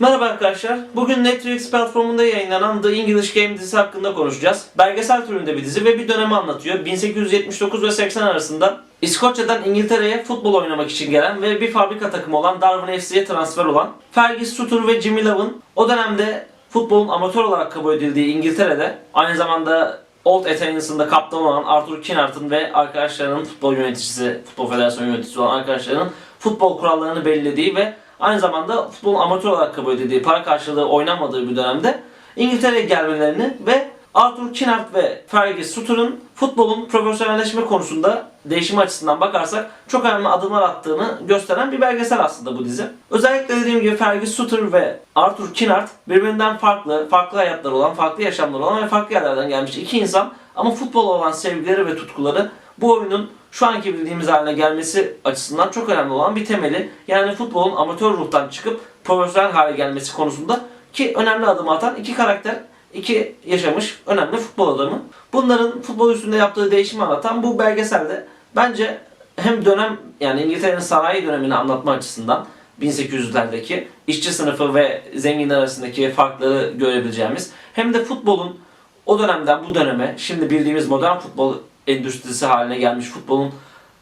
Merhaba arkadaşlar. Bugün Netflix platformunda yayınlanan The English Game dizisi hakkında konuşacağız. Belgesel türünde bir dizi ve bir dönemi anlatıyor. 1879 ve 80 arasında İskoçya'dan İngiltere'ye futbol oynamak için gelen ve bir fabrika takımı olan Darwin FC'ye transfer olan Fergus Sutter ve Jimmy Love'ın o dönemde futbolun amatör olarak kabul edildiği İngiltere'de aynı zamanda Old Etonian'sın da kaptan olan Arthur Kinart'ın ve arkadaşlarının futbol yöneticisi, futbol federasyonu yöneticisi olan arkadaşlarının futbol kurallarını belirlediği ve aynı zamanda futbolun amatör olarak kabul edildiği, para karşılığı oynanmadığı bir dönemde İngiltere'ye gelmelerini ve Arthur Kinart ve Fergus Sutter'ın futbolun profesyonelleşme konusunda değişim açısından bakarsak çok önemli adımlar attığını gösteren bir belgesel aslında bu dizi. Özellikle dediğim gibi Fergus Sutter ve Arthur Kinart birbirinden farklı, farklı hayatları olan, farklı yaşamları olan ve farklı yerlerden gelmiş iki insan ama futbol olan sevgileri ve tutkuları bu oyunun şu anki bildiğimiz haline gelmesi açısından çok önemli olan bir temeli. Yani futbolun amatör ruhtan çıkıp profesyonel hale gelmesi konusunda ki önemli adım atan iki karakter, iki yaşamış önemli futbol adamı. Bunların futbol üstünde yaptığı değişimi anlatan bu belgeselde bence hem dönem yani İngiltere'nin sanayi dönemini anlatma açısından 1800'lerdeki işçi sınıfı ve zenginler arasındaki farkları görebileceğimiz hem de futbolun o dönemden bu döneme şimdi bildiğimiz modern futbol endüstrisi haline gelmiş futbolun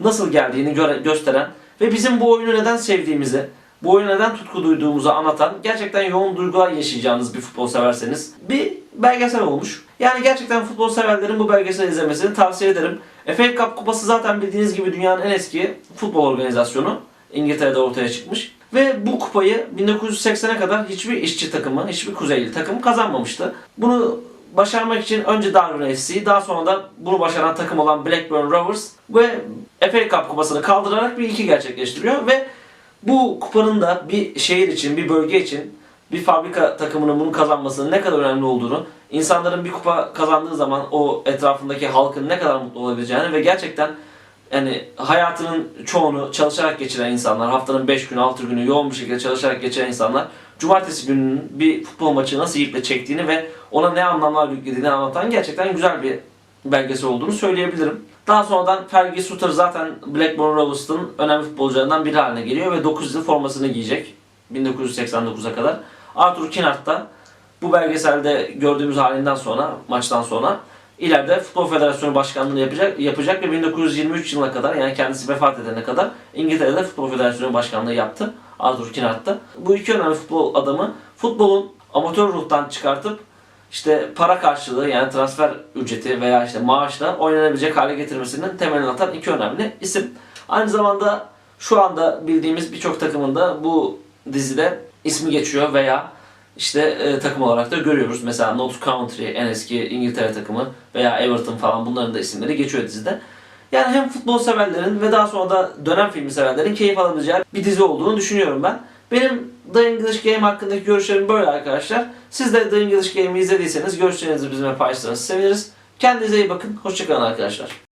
nasıl geldiğini göre- gösteren ve bizim bu oyunu neden sevdiğimizi, bu oyuna neden tutku duyduğumuzu anlatan gerçekten yoğun duygular yaşayacağınız bir futbol severseniz bir belgesel olmuş. Yani gerçekten futbol severlerin bu belgesel izlemesini tavsiye ederim. FA Cup kupası zaten bildiğiniz gibi dünyanın en eski futbol organizasyonu. İngiltere'de ortaya çıkmış. Ve bu kupayı 1980'e kadar hiçbir işçi takımı, hiçbir kuzeyli takım kazanmamıştı. Bunu başarmak için önce Darwin FC, daha sonra da bunu başaran takım olan Blackburn Rovers ve FA Cup kupasını kaldırarak bir iki gerçekleştiriyor ve bu kupanın da bir şehir için, bir bölge için bir fabrika takımının bunu kazanmasının ne kadar önemli olduğunu, insanların bir kupa kazandığı zaman o etrafındaki halkın ne kadar mutlu olabileceğini ve gerçekten yani hayatının çoğunu çalışarak geçiren insanlar, haftanın 5 günü, 6 günü yoğun bir şekilde çalışarak geçiren insanlar, cumartesi gününün bir futbol maçı nasıl iple çektiğini ve ona ne anlamlar yüklediğini anlatan gerçekten güzel bir belgesel olduğunu söyleyebilirim. Daha sonradan Fergie Sutter zaten Blackburn Rovers'ın önemli futbolcularından biri haline geliyor ve 9 yıl formasını giyecek. 1989'a kadar. Arthur Kinart da bu belgeselde gördüğümüz halinden sonra, maçtan sonra ileride Futbol Federasyonu Başkanlığı'nı yapacak, yapacak ve 1923 yılına kadar yani kendisi vefat edene kadar İngiltere'de Futbol Federasyonu Başkanlığı yaptı. Arthur Kinart da. Bu iki önemli futbol adamı futbolun amatör ruhtan çıkartıp işte para karşılığı yani transfer ücreti veya işte maaşla oynanabilecek hale getirmesinin temelini atan iki önemli isim. Aynı zamanda şu anda bildiğimiz birçok takımında bu dizide ismi geçiyor veya işte e, takım olarak da görüyoruz. Mesela Notts County en eski İngiltere takımı veya Everton falan bunların da isimleri geçiyor dizide. Yani hem futbol severlerin ve daha sonra da dönem filmi severlerin keyif alabileceği bir dizi olduğunu düşünüyorum ben. Benim The English Game hakkındaki görüşlerim böyle arkadaşlar. Siz de The English Game'i izlediyseniz görüşlerinizi bizimle paylaşırsanız seviniriz. Kendinize iyi bakın. Hoşçakalın arkadaşlar.